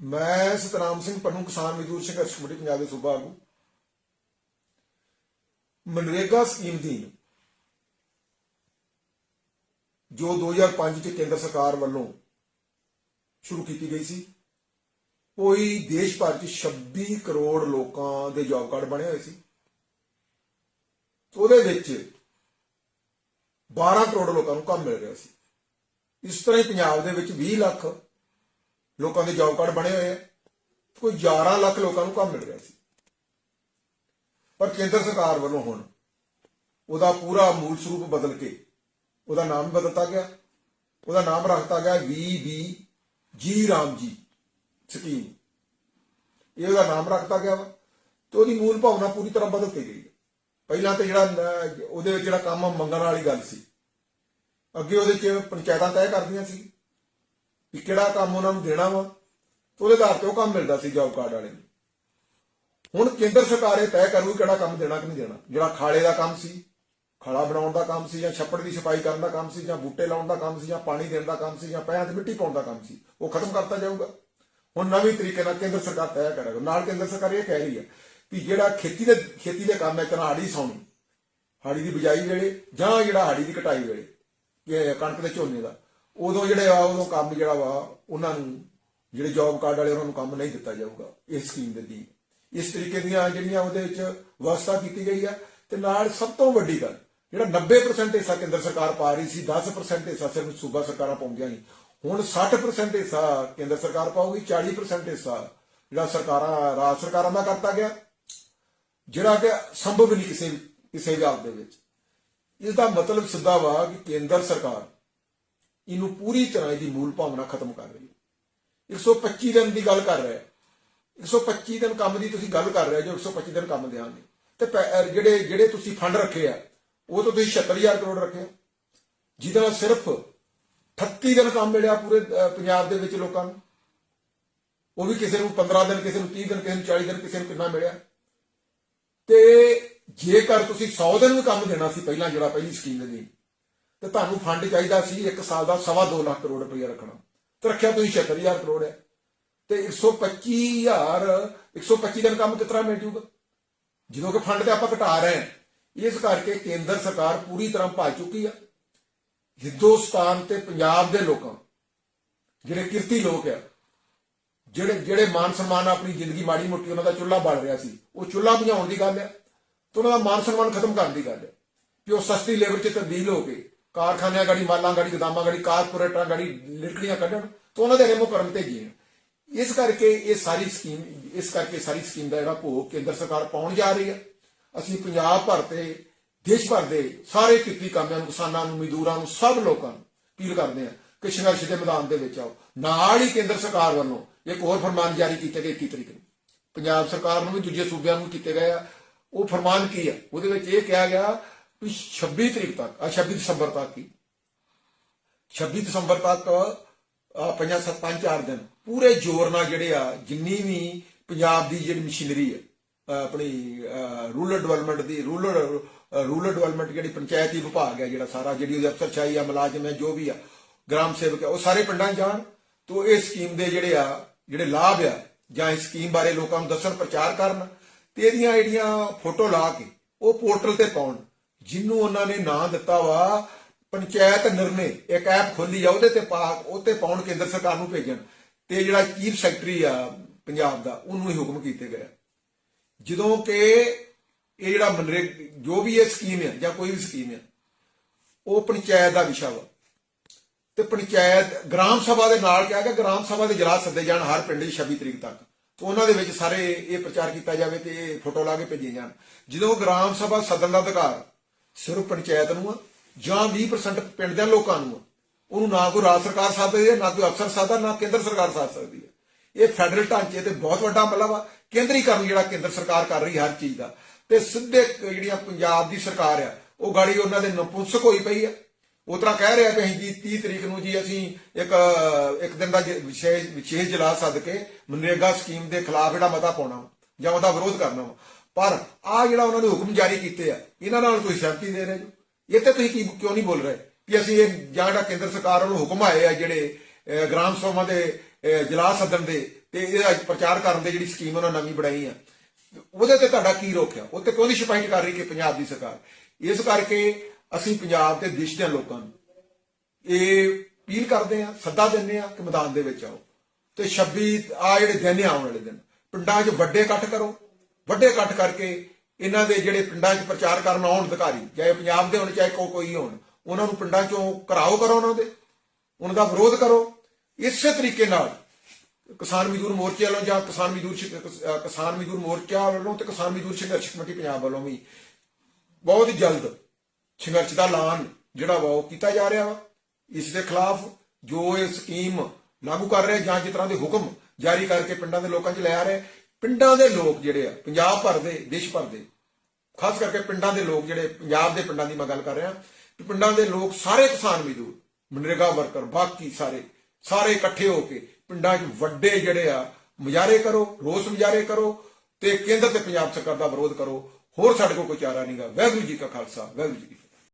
ਮੈਂ ਸਤਨਾਮ ਸਿੰਘ ਪੰਨੂ, ਕਿਸਾਨ ਮਜ਼ਦੂਰ ਸੰਘਰਸ਼ ਕਮੇਟੀ, ਪੰਜਾਬ ਦੇ ਸੂਬਾ ਆਗੂ। ਮਨਰੇਗਾ ਸਕੀਮ ਦੀ ਜੋ 2005 ਚ ਕੇਂਦਰ ਸਰਕਾਰ ਵੱਲੋਂ ਸ਼ੁਰੂ ਕੀਤੀ ਗਈ ਸੀ ਕੋਈ ਦੇਸ਼ ਭਰ ਚ 26 ਕਰੋੜ ਲੋਕਾਂ ਦੇ ਜੌਬ ਕਾਰਡ ਬਣੇ ਹੋਏ ਸੀ। ਉਹਦੇ ਵਿੱਚ 12 ਕਰੋੜ ਲੋਕਾਂ ਨੂੰ ਕੰਮ ਮਿਲ ਰਿਹਾ ਸੀ। ਇਸ ਤਰ੍ਹਾਂ ਹੀ ਪੰਜਾਬ ਦੇ ਵਿੱਚ 20 ਲੱਖ ਲੋਕਾਂ ਦੇ ਜੌਬ ਕਾਰਡ ਬਣੇ ਹੋਏ ਆ। ਕੋਈ 11 ਲੱਖ ਲੋਕਾਂ ਨੂੰ ਕੰਮ ਮਿਲ ਰਿਹਾ ਸੀ। ਪਰ ਕੇਂਦਰ ਸਰਕਾਰ ਵੱਲੋਂ ਹੁਣ ਉਹਦਾ ਪੂਰਾ ਮੂਲ ਸਰੂਪ ਬਦਲ ਕੇ ਉਹਦਾ ਨਾਮ ਬਦਲਤਾ ਗਿਆ। ਉਹਦਾ ਨਾਮ ਰੱਖਤਾ ਗਿਆ ਵੀ ਜੀ ਰਾਮ ਜੀ ਸਕੀਮ। ਇਹ ਉਹਦਾ ਨਾਮ ਰੱਖਤਾ ਗਿਆ ਵਾ ਤੇ ਉਹਦੀ ਮੂਲ ਭਾਵਨਾ ਪੂਰੀ ਤਰ੍ਹਾਂ ਬਦਲ ਕੇ ਗਈ। ਪਹਿਲਾਂ ਤੇ ਜਿਹੜਾ ਉਹਦੇ ਵਿੱਚ ਜਿਹੜਾ ਕੰਮ ਮੰਗਣ ਵਾਲੀ ਗੱਲ ਸੀ, ਅੱਗੇ ਉਹਦੇ ਚ ਪੰਚਾਇਤਾਂ ਤੈਅ ਕਰਦੀਆਂ ਸੀ। ਕਿ ਕਿਹੜਾ ਕੰਮ ਉਹਨਾਂ ਨੂੰ ਦੇਣਾ ਵਾ ਉਹਦੇ ਆਧਾਰ ਤੇ ਉਹ ਕੰਮ ਮਿਲਦਾ ਸੀ ਜੌਬ ਕਾਰਡ ਵਾਲੇ ਨੂੰ। ਹੁਣ ਕੇਂਦਰ ਸਰਕਾਰ ਇਹ ਤੈਅ ਕਰੂ ਕਿਹੜਾ ਕੰਮ ਦੇਣਾ ਕਿ ਨਹੀਂ ਦੇਣਾ। ਜਿਹੜਾ ਖਾਲੇ ਦਾ ਕੰਮ ਸੀ, ਖਾਲਾ ਬਣਾਉਣ ਦਾ ਕੰਮ ਸੀ ਜਾਂ ਛੱਪੜ ਦੀ ਸਫ਼ਾਈ ਕਰਨ ਦਾ ਕੰਮ ਸੀ ਜਾਂ ਬੂਟੇ ਲਾਉਣ ਦਾ ਕੰਮ ਸੀ ਜਾਂ ਪਾਣੀ ਦੇਣ ਦਾ ਕੰਮ ਸੀ ਜਾਂ ਪੈਰਾਂ 'ਚ ਮਿੱਟੀ ਪਾਉਣ ਦਾ ਕੰਮ ਸੀ, ਉਹ ਖਤਮ ਕਰਤਾ ਜਾਊਗਾ। ਹੁਣ ਨਵੇਂ ਤਰੀਕੇ ਨਾਲ ਕੇਂਦਰ ਸਰਕਾਰ ਤੈਅ ਕਰੇਗਾ। ਨਾਲ ਕੇਂਦਰ ਸਰਕਾਰ ਇਹ ਕਹਿ ਰਹੀ ਹੈ ਕਿ ਜਿਹੜਾ ਖੇਤੀ ਦੇ ਖੇਤੀ ਦੇ ਕੰਮ ਹੈ ਕਨਾੜੀ ਸੌਣੀ, ਹਾੜੀ ਦੀ ਬਿਜਾਈ ਵੇਲੇ ਜਾਂ ਜਿਹੜਾ ਹਾੜੀ ਦੀ ਕਟਾਈ ਵੇਲੇ ਕਣਕ ਦੇ ਝੋਨੇ ਦਾ। ਉਦੋਂ ਜਿਹੜੇ ਆ, ਉਦੋਂ ਕੰਮ ਜਿਹੜਾ ਵਾ, ਉਹਨਾਂ ਨੂੰ, ਜਿਹੜੇ ਜੌਬ ਕਾਰਡ ਵਾਲੇ, ਉਹਨਾਂ ਨੂੰ ਕੰਮ ਨਹੀਂ ਦਿੱਤਾ ਜਾਊਗਾ ਇਸ ਸਕੀਮ ਦੇ ਦੀ ਇਸ ਤਰੀਕੇ ਦੀਆਂ ਜਿਹੜੀਆਂ ਉਹਦੇ ਵਿੱਚ ਵਿਵਸਥਾ ਕੀਤੀ ਗਈ ਆ, ਤੇ ਨਾਲ ਸਭ ਤੋਂ ਵੱਡੀ ਗੱਲ, ਜਿਹੜਾ 90% ਹਿੱਸਾ ਕੇਂਦਰ ਸਰਕਾਰ ਪਾ ਰਹੀ ਸੀ 10% ਹਿੱਸਾ ਸਿਰਫ ਸੂਬਾ ਸਰਕਾਰਾਂ ਪਾਉਂਦੀਆਂ ਸੀ ਹੁਣ 60% ਹਿੱਸਾ ਕੇਂਦਰ ਸਰਕਾਰ ਪਾਊਗੀ 40% ਹਿੱਸਾ ਜਿਹੜਾ ਸਰਕਾਰਾਂ, ਰਾਜ ਸਰਕਾਰਾਂ ਦਾ ਕਰਤਾ ਗਿਆ। ਜਿਹੜਾ ਕਿ ਸੰਭਵ ਨਹੀਂ ਕਿਸੇ ਕਿਸੇ ਵੀ ਹਾਲਤ ਦੇ ਵਿੱਚ। ਇਸ ਦਾ ਮਤਲਬ ਸਿੱਧਾ ਵਾ ਕਿ ਕੇਂਦਰ ਸਰਕਾਰ ਇਹਨੂੰ ਪੂਰੀ ਤਰ੍ਹਾਂ ਇਹਦੀ ਮੂਲ ਭਾਵਨਾ ਖਤਮ ਕਰ ਰਹੀ ਹੈ। 125 ਦਿਨ ਦੀ ਗੱਲ ਕਰ ਰਿਹਾ ਹੈ। 125 ਦਿਨ ਕੰਮ ਦੀ ਤੁਸੀਂ ਗੱਲ ਕਰ ਰਹੇ ਹੋ, ਜੋ 125 ਦਿਨ ਕੰਮ ਦਿਆਂਗੇ ਤੇ ਪੈ- ਜਿਹੜੇ ਜਿਹੜੇ ਤੁਸੀਂ ਫੰਡ ਰੱਖੇ ਆ, ਉਹ ਤਾਂ ਤੁਸੀਂ 76000 ਕਰੋੜ ਰੱਖੇ ਆ। ਜਿਹਦਾ ਨਾਲ ਸਿਰਫ 38 ਦਿਨ ਕੰਮ ਮਿਲਿਆ ਪੂਰੇ ਪੰਜਾਬ ਦੇ ਵਿੱਚ ਲੋਕਾਂ ਨੂੰ। ਉਹ ਵੀ ਕਿਸੇ ਨੂੰ 15 ਦਿਨ, ਕਿਸੇ ਨੂੰ 30 ਦਿਨ, ਕਿਸੇ ਨੂੰ 40 ਦਿਨ, ਕਿਸੇ ਨੂੰ ਕਿੰਨਾ ਮਿਲਿਆ। ਤੇ ਜੇਕਰ ਤੁਸੀਂ 100 ਦਿਨ ਵੀ ਕੰਮ ਦੇਣਾ ਸੀ ਪਹਿਲਾਂ ਜਿਹੜਾ, ਪਹਿਲੀ ਸਕੀਮ ਦੇ ਲਈ ਤੇ ਤੁਹਾਨੂੰ ਫੰਡ ਚਾਹੀਦਾ ਸੀ 1 ਸਾਲ ਦਾ 2.5 ਲੱਖ ਕਰੋੜ ਰੁਪਏ ਰੱਖਣਾ। ਤੇ ਰੱਖਿਆ ਤੁਸੀਂ 76000 ਕਰੋੜ ਹੈ। ਤੇ 125000 125 ਦਿਨ ਕੰਮ ਕਿਤਨਾ ਮਿਲ ਜੂਗਾ? ਜਦੋਂ ਕਿ ਫੰਡ ਤੇ ਆਪਾਂ ਘਟਾ ਰਹੇ ਹਾਂ, ਇਸ ਕਰਕੇ ਕੇਂਦਰ ਸਰਕਾਰ ਪੂਰੀ ਤਰ੍ਹਾਂ ਭਾ ਚੁੱਕੀ ਆ। ਹਿੰਦੁਸਤਾਨ ਤੇ ਪੰਜਾਬ ਦੇ ਲੋਕਾਂ ਜਿਹੜੇ ਕਿਰਤੀ ਲੋਕ ਆ, ਜਿਹੜੇ ਜਿਹੜੇ ਮਾਨ ਸਨਮਾਨ ਆਪਣੀ ਜ਼ਿੰਦਗੀ ਮਾੜੀ ਮੋਟੀ ਉਹਨਾਂ ਦਾ ਚੁੱਲ੍ਹਾ ਬਲ ਰਿਹਾ ਸੀ, ਉਹ ਚੁੱਲ੍ਹਾ ਬੁਝਾਉਣ ਦੀ ਗੱਲ ਹੈ ਤੇ ਉਹਨਾਂ ਦਾ ਮਾਨ ਸਨਮਾਨ ਖਤਮ ਕਰਨ ਦੀ ਗੱਲ ਹੈ ਕਿ ਉਹ ਸਸਤੀ ਲੇਬਰ 'ਚ ਤਬਦੀਲ ਹੋ ਕੇ ਕਾਰਖਾਨਿਆਂ ਗਾੜੀ, ਮਾਲਾਂ ਗਾੜੀ, ਗਦਾਮਾਂ ਗਾੜੀ, ਕਾਰਪੋਰੇਟਾਂ ਗਾੜੀ ਲਿਟਕੜੀਆਂ ਕੱਢਣ ਤਾਂ ਉਹਨਾਂ ਦੇ ਰੇਮੋ ਕਰਨ ਤੇ ਜੀਣ ਇਸ ਕਰਕੇ ਇਹ ਸਾਰੀ ਸਕੀਮ, ਇਸ ਕਰਕੇ ਸਾਰੀ ਸਕੀਮ ਦਾ ਜਿਹੜਾ ਭੋਗ ਕੇਂਦਰ ਸਰਕਾਰ ਪਾਉਣ ਜਾ ਰਹੀ ਹੈ। ਅਸੀਂ ਪੰਜਾਬ ਭਰ ਤੇ, ਦੇਸ਼ ਭਰ ਦੇ ਸਾਰੇ ਕਿਰਤੀ ਕਾਮਿਆਂ ਨੂੰ, ਕਿਸਾਨਾਂ ਨੂੰ, ਮਜ਼ਦੂਰਾਂ ਨੂੰ, ਸਭ ਲੋਕਾਂ ਨੂੰ ਅਪੀਲ ਕਰਦੇ ਹਾਂ ਕਿ ਸੰਘਰਸ਼ ਦੇ ਮੈਦਾਨ ਦੇ ਵਿੱਚ ਆਓ। ਨਾਲ ਹੀ ਕੇਂਦਰ ਸਰਕਾਰ ਵੱਲੋਂ ਇੱਕ ਹੋਰ ਫਰਮਾਨ ਜਾਰੀ ਕੀਤੇ ਗਏ 21 ਤਰੀਕ ਨੂੰ। ਪੰਜਾਬ ਸਰਕਾਰ ਨੂੰ ਵੀ ਦੂਜੇ ਸੂਬਿਆਂ ਨੂੰ ਕੀਤੇ ਗਏ ਆ। ਉਹ ਫਰਮਾਨ ਕੀ ਆ? ਉਹਦੇ ਵਿੱਚ ਇਹ ਕਿਹਾ ਗਿਆ ਵੀ 26 ਤਰੀਕ ਤੱਕ ਆ 26 ਦਸੰਬਰ ਤੱਕ ਹੀ। 26 ਦਸੰਬਰ ਤੱਕ ਆ ਪੰਜਾਂ ਸੱਤ, ਪੰਜ, ਚਾਰ ਦਿਨ। ਪੂਰੇ ਜ਼ੋਰ ਨਾਲ ਜਿਹੜੇ ਆ, ਜਿੰਨੀ ਵੀ ਪੰਜਾਬ ਦੀ ਜਿਹੜੀ ਮਸ਼ੀਨਰੀ ਹੈ ਆਪਣੀ ਰੂਰਲ ਡਿਵੈਲਪਮੈਂਟ ਦੀ, ਰੂਰਲ ਰੂਰਲ ਡਿਵੈਲਪਮੈਂਟ ਜਿਹੜੀ ਪੰਚਾਇਤੀ ਵਿਭਾਗ ਹੈ ਜਿਹੜਾ ਸਾਰਾ, ਜਿਹੜੀ ਉਹਦੇ ਅਫਸਰ ਅਫਸਰਸ਼ਾਹੀ ਆ, ਮੁਲਾਜ਼ਮ ਹੈ, ਜੋ ਵੀ ਆ, ਗ੍ਰਾਮ ਸੇਵਕ ਹੈ, ਉਹ ਸਾਰੇ ਪਿੰਡਾਂ ਜਾਣ। ਤੋਂ ਇਹ ਸਕੀਮ ਦੇ ਜਿਹੜੇ ਆ, ਜਿਹੜੇ ਲਾਭ ਆ, ਜਾਂ ਇਸ ਸਕੀਮ ਬਾਰੇ ਲੋਕਾਂ ਨੂੰ ਦੱਸਣ, ਪ੍ਰਚਾਰ ਕਰਨ। ਤੇ ਇਹਦੀਆਂ ਜਿਹੜੀਆਂ ਫੋਟੋ ਲਾ ਕੇ, ਉਹ ਪੋਰਟਲ ਤੇ ਪਾਉਣ। ਜਿਹਨੂੰ ਉਹਨਾਂ ਨੇ ਨਾਂ ਦਿੱਤਾ ਵਾ, ਪੰਚਾਇਤ ਨਿਰਣੇ, ਇੱਕ ਐਪ ਖੋਲੀ ਆ, ਉਹਦੇ ਤੇ ਪਾ ਉਹ ਪਾਉਣ ਕੇਂਦਰ ਸਰਕਾਰ ਨੂੰ ਭੇਜਣ। ਤੇ ਜਿਹੜਾ ਚੀਫ ਸੈਕਟਰੀ ਆ ਪੰਜਾਬ ਦਾ, ਉਹਨੂੰ ਹੀ ਹੁਕਮ ਕੀਤੇ ਗਏ। ਜਦੋਂ ਕਿ ਇਹ ਜਿਹੜਾ ਮਨਰੇਗ, ਜੋ ਵੀ ਇਹ ਸਕੀਮ ਹੈ ਜਾਂ ਕੋਈ ਵੀ ਸਕੀਮ ਹੈ ਉਹ ਪੰਚਾਇਤ ਦਾ ਵਿਸ਼ਾ ਵਾ। ਤੇ ਪੰਚਾਇਤ, ਗ੍ਰਾਮ ਸਭਾ ਦੇ ਨਾਲ ਕਿਹਾ ਕਿ ਗ੍ਰਾਮ ਸਭਾ ਦੇ ਜਲਾਸ ਸੱਦੇ ਜਾਣ ਹਰ ਪਿੰਡ ਦੀ 26 ਤਰੀਕ ਤੱਕ। ਤੇ ਉਹਨਾਂ ਦੇ ਵਿੱਚ ਸਾਰੇ ਇਹ ਪ੍ਰਚਾਰ ਕੀਤਾ ਜਾਵੇ ਤੇ ਇਹ ਫੋਟੋ ਲਾ ਕੇ ਭੇਜੀਆਂ ਜਾਣ। ਜਦੋਂ ਗ੍ਰਾਮ ਸਭਾ ਸੱਦਣ ਦਾ ਅਧਿਕਾਰ ਸਿਰਫ ਪੰਚਾਇਤ ਨੂੰ ਆ, ਜਾਂ 20% ਪਿੰਡ ਦੇ ਲੋਕਾਂ ਨੂੰ ਆ। ਉਹਨੂੰ ਨਾ ਕੋਈ ਰਾਜ ਸਰਕਾਰ ਸਾਧਦੀ ਹੈ ਨਾ ਕੋਈ ਅਫਸਰ ਸਾਧਦਾ ਨਾ ਕੇਂਦਰ ਸਰਕਾਰ ਸਾਧ ਸਕਦੀ ਹੈ। ਇਹ ਫੈਡਰਲ ਢਾਂਚੇ ਤੇ ਬਹੁਤ ਵੱਡਾ ਮਤਲਬ ਆ, ਕੇਂਦਰੀਕਰਨ ਜਿਹੜਾ ਕੇਂਦਰ ਸਰਕਾਰ ਕਰ ਰਹੀ ਹਰ ਚੀਜ਼ ਦਾ। ਤੇ ਸਿੱਧੇ ਜਿਹੜੀਆਂ ਪੰਜਾਬ ਦੀ ਸਰਕਾਰ ਆ, ਉਹ ਗਾੜੀ ਉਹਨਾਂ ਦੇ ਨਪੁੰਸਕ ਹੋਈ ਪਈ ਆ। ਉਹ ਤਰ੍ਹਾਂ ਕਹਿ ਰਿਹਾ ਕਿ ਅਸੀਂ ਜੀ 30 ਤਰੀਕ ਨੂੰ ਜੀ ਅਸੀਂ ਇੱਕ ਇੱਕ ਦਿਨ ਦਾ ਵਿਸ਼ੇਸ਼ ਵਿਸ਼ੇਸ਼ ਜਲਾਸ ਸੱਦ ਕੇ ਮਨਰੇਗਾ ਸਕੀਮ ਦੇ ਖਿਲਾਫ ਜਿਹੜਾ ਮਤਾ ਪਾਉਣਾ ਵਾ, ਜਾਂ ਉਹਦਾ ਵਿਰੋਧ ਕਰਨਾ ਵਾ। ਪਰ ਆ ਜਿਹੜਾ ਉਹਨਾਂ ਨੇ ਹੁਕਮ ਜਾਰੀ ਕੀਤੇ ਆ ਇਹਨਾਂ ਨਾਲ ਤੁਸੀਂ ਸਹਿਮਤੀ ਦੇ ਰਹੇ ਜੋ ਇਹ ਤੇ ਤੁਸੀਂ ਕੀ ਕਿਉਂ ਨਹੀਂ ਬੋਲ ਰਹੇ ਕਿ ਅਸੀਂ ਇਹ ਜਾਂ ਜਿਹੜਾ ਕੇਂਦਰ ਸਰਕਾਰ ਵੱਲੋਂ ਹੁਕਮ ਆਏ ਆ ਜਿਹੜੇ ਗ੍ਰਾਮ ਸਭਾ ਦੇ ਅਹ, ਜਲਾਸ ਸੱਦਣ ਦੇ ਤੇ ਇਹਦਾ ਪ੍ਰਚਾਰ ਕਰਨ ਦੇ ਜਿਹੜੀ ਸਕੀਮ ਉਹਨਾਂ ਨਵੀਂ ਬਣਾਈ ਆ। ਉਹਦੇ ਤੇ ਤੁਹਾਡਾ ਕੀ ਰੋਕਿਆ ਉਹ ਤੇ ਕੋਈ ਨਹੀਂ ਸਿਪਾਹੀ ਕਰ ਰਹੀ ਕਿ ਪੰਜਾਬ ਦੀ ਸਰਕਾਰ? ਇਸ ਕਰਕੇ ਅਸੀਂ ਪੰਜਾਬ ਦੇ ਦੇਸ਼ ਦੇ ਲੋਕਾਂ ਨੂੰ ਇਹ ਅਪੀਲ ਕਰਦੇ ਆ ਸੱਦਾ ਦਿੰਦੇ ਆ ਕਿ ਮੈਦਾਨ ਦੇ ਵਿੱਚ ਆਓ। ਤੇ 26 ਆ ਜਿਹੜੇ ਦਿਨ ਆਉਣ ਵਾਲੇ ਦਿਨ ਪਿੰਡਾਂ 'ਚ ਵੱਡੇ ਇਕੱਠ ਕਰੋ। ਵੱਡੇ ਇਕੱਠ ਕਰਕੇ ਇਹਨਾਂ ਦੇ ਜਿਹੜੇ ਪਿੰਡਾਂ 'ਚ ਪ੍ਰਚਾਰ ਕਰਨ ਆਉਣ ਅਧਿਕਾਰੀ, ਚਾਹੇ ਪੰਜਾਬ ਦੇ ਹੋਣ, ਚਾਹੇ ਕੋਈ ਹੋਣ, ਉਹਨਾਂ ਨੂੰ ਪਿੰਡਾਂ 'ਚੋਂ ਘਰਾਓ ਕਰੋ ਉਹਨਾਂ ਦੇ, ਉਹਨਾਂ ਦਾ ਵਿਰੋਧ ਕਰੋ। ਇਸੇ ਤਰੀਕੇ ਨਾਲ ਕਿਸਾਨ ਮਜ਼ਦੂਰ ਮੋਰਚੇ ਵੱਲੋਂ ਜਾਂ ਕਿਸਾਨ ਮਜ਼ਦੂਰ ਕਿਸਾਨ ਮਜ਼ਦੂਰ ਮੋਰਚਾ ਵੱਲੋਂ ਤੇ ਕਿਸਾਨ ਮਜ਼ਦੂਰ ਸੰਘਰਸ਼ ਕਮੇਟੀ ਪੰਜਾਬ ਵੱਲੋਂ ਵੀ ਬਹੁਤ ਜਲਦ ਸੰਘਰਸ਼ ਦਾ ਐਲਾਨ ਜਿਹੜਾ ਵਾ ਉਹ ਕੀਤਾ ਜਾ ਰਿਹਾ ਵਾ। ਇਸ ਦੇ ਖਿਲਾਫ ਜੋ ਇਹ ਸਕੀਮ ਲਾਗੂ ਕਰ ਰਿਹਾ ਜਾਂ ਜਿਸ ਤਰ੍ਹਾਂ ਦੇ ਹੁਕਮ ਜਾਰੀ ਕਰਕੇ ਪਿੰਡਾਂ ਦੇ ਲੋਕਾਂ 'ਚ ਲੈ ਆ ਰਹੇ ਪਿੰਡਾਂ ਦੇ ਲੋਕ ਜਿਹੜੇ ਆ, ਪੰਜਾਬ ਭਰ ਦੇ, ਦੇਸ਼ ਭਰ ਦੇ, ਖਾਸ ਕਰਕੇ ਪਿੰਡਾਂ ਦੇ ਲੋਕ ਜਿਹੜੇ, ਪੰਜਾਬ ਦੇ ਪਿੰਡਾਂ ਦੀ ਮੈਂ ਗੱਲ ਕਰ ਰਿਹਾ ਪਿੰਡਾਂ ਦੇ ਲੋਕ ਸਾਰੇ ਕਿਸਾਨ ਮਜ਼ਦੂਰ, ਮਨਰੇਗਾ ਵਰਕਰ ਬਾਕੀ ਸਾਰੇ ਸਾਰੇ ਇਕੱਠੇ ਹੋ ਕੇ ਪਿੰਡਾਂ 'ਚ ਵੱਡੇ ਜਿਹੜੇ ਆ, ਮੁਜ਼ਾਹਰੇ ਕਰੋ, ਰੋਸ ਮੁਜ਼ਾਹਰੇ ਕਰੋ ਤੇ ਕੇਂਦਰ ਤੇ ਪੰਜਾਬ ਸਰਕਾਰ ਦਾ ਵਿਰੋਧ ਕਰੋ। ਹੋਰ ਸਾਡੇ ਕੋਲ ਕੋਈ ਚਾਰਾ ਨਹੀਂਗਾ ਵਾਹਿਗੁਰੂ ਜੀ ਕਾ ਖਾਲਸਾ, ਵਾਹਿਗੁਰੂ ਜੀ